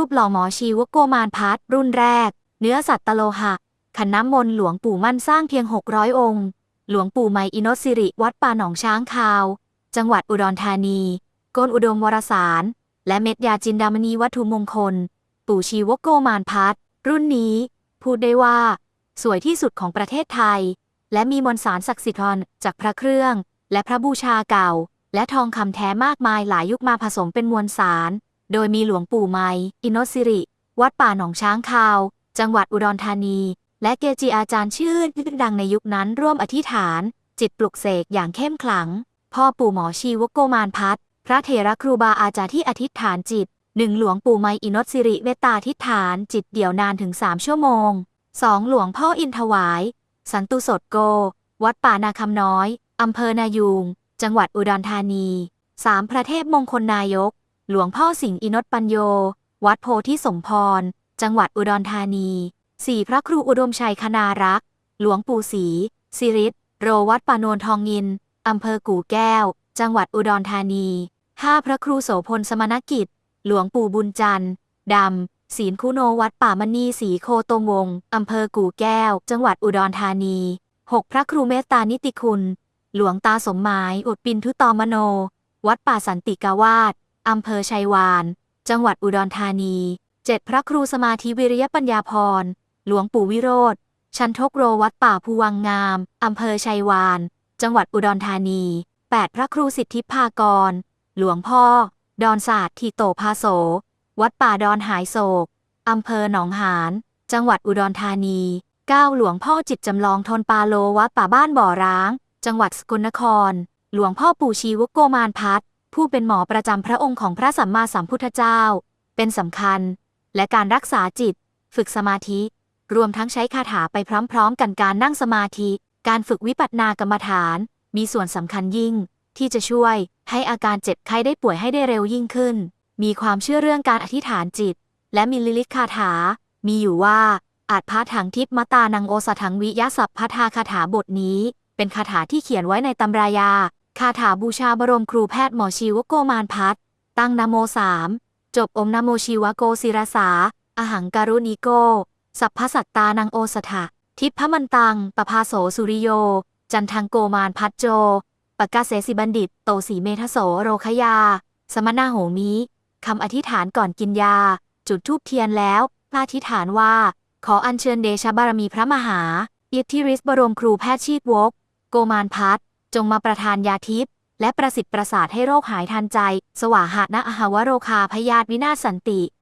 รูปหล่อหมอชีวโกมารพัฒรุ่นแรก เนื้อสัตว์ตโลหะ ขันน้ำมนต์หลวงปู่มั่นสร้างเพียง 600 องค์ หลวงปู่ไมอินสิริ วัดป่าหนองช้างคาว จังหวัดอุดรธานีโกนอุดมวรสาร และเม็ดยาจินดามณีวัตถุมงคล ปู่ชีวโกมารพัฒรุ่นนี้ พูดได้ว่า สวยที่สุดของประเทศไทย และมีมวลสารศักดิ์สิทธิ์จากพระเครื่อง และพระบูชาเก่า และทองคำแท้มากมายหลายยุคมาผสมเป็นมวลสาร โดยมีหลวงปู่ไมอินทสิริ วัดป่าหนองช้างคาว จังหวัดอุดรธานี และเกจิอาจารย์ชื่อดังในยุคนั้นร่วมอธิษฐาน จิตปลุกเสกอย่างเข้มขลัง พ่อปู่หมอชีวโกมารพัฒพระเถระครูบาอาจารย์ที่อธิษฐานจิตหนึ่งหลวงปู่ไมอินทสิริเมตตาทิฏฐาน จิตเดี่ยวนานถึง3ชั่วโมง 2. หลวงพ่ออินถวาย สันตุสดโก วัดป่านาคำน้อย อำเภอนายูง จังหวัดอุดรธานี 3. พระเทพมงคลนายก หลวงพ่อสิงห์อินทปัญโย วัดโพธิสมพร จังหวัดอุดรธานี 4. พระครูอุดมชัยคณารักษ์ หลวงปู่ศรีสิริศโรวัดปานนทองงินอำเภอกู่แก้ว จังหวัดอุดรธานี 5. พระครูโสพลสมณกิจ หลวงปู่บุญจันทร์ดำศีลคุโนวัดป่ามณีสีโคตงวงอำเภอกู่แก้ว จังหวัดอุดรธานี 6. พระครูเมตตานิติคุณ หลวงตาสมหมายอุดปินทุตอมโน วัดป่าสันติกาวาส อำเภอชัยวาน จังหวัดอุดรธานี 7. พระครูสมาธิวิริยปัญญาพร หลวงปู่วิโรธ ชันทกโรวัดป่าภูวังงาม อำเภอชัยวาน จังหวัดอุดรธานี 8. พระครูสิทธิภากร หลวงพ่อ ดอนศาสตร์ทีโตภาโส วัดป่าดอนหายโศก อำเภอหนองหาน จังหวัดอุดรธานี 9. หลวงพ่อจิตจำลองทนปาโลวัดป่าบ้านบ่อร้าง จังหวัดสกลนคร หลวงพ่อปู่ชีวโกมารพัฒ ผู้เป็นหมอประจำพระองค์ของพระสัมมาสัมพุทธเจ้า เป็นสำคัญ และการรักษาจิต ฝึกสมาธิ รวมทั้งใช้คาถาไปพร้อมๆ กันการนั่งสมาธิ การฝึกวิปัสสนากรรมฐาน มีส่วนสำคัญยิ่ง ที่จะช่วยให้อาการเจ็บไข้ได้ป่วยให้ได้เร็วยิ่งขึ้น มีความเชื่อเรื่องการอธิษฐานจิต และมีลิลิตคาถา มีอยู่ว่าอาจพาถังทิพมตานังโอสถังวิยสัพพทาคาถาบทนี้ เป็นคาถาที่เขียนไว้ในตำรายา คาถาบูชาบรมครูแพทย์หมอชีวโกมารพัฒตั้งนโมสามจบอมนโมชีวโกศิรสาอหังการุณิโก สัพพสัตตานังโอสถะทิพมันตัง ปภาโสสุริโย จันทังโกมารพัฒโจ ปกาเสสิบัณฑิต โตสีเมทโสโรคยา สมนาโหมิคำอธิษฐานก่อนกินยา จุดทูบเทียนแล้วพระอธิษฐานว่า ขออัญเชิญเดชบารมีพระมหาอิทธิฤทธิบรมครูแพทย์ชีวก โกมารพัฒ จงมาประทานยาทิพย์และประสิทธิ์ประสาทให้โรคหายทันใจ สวาหะนะอหาวโรคาพยาธิวินาศสันติ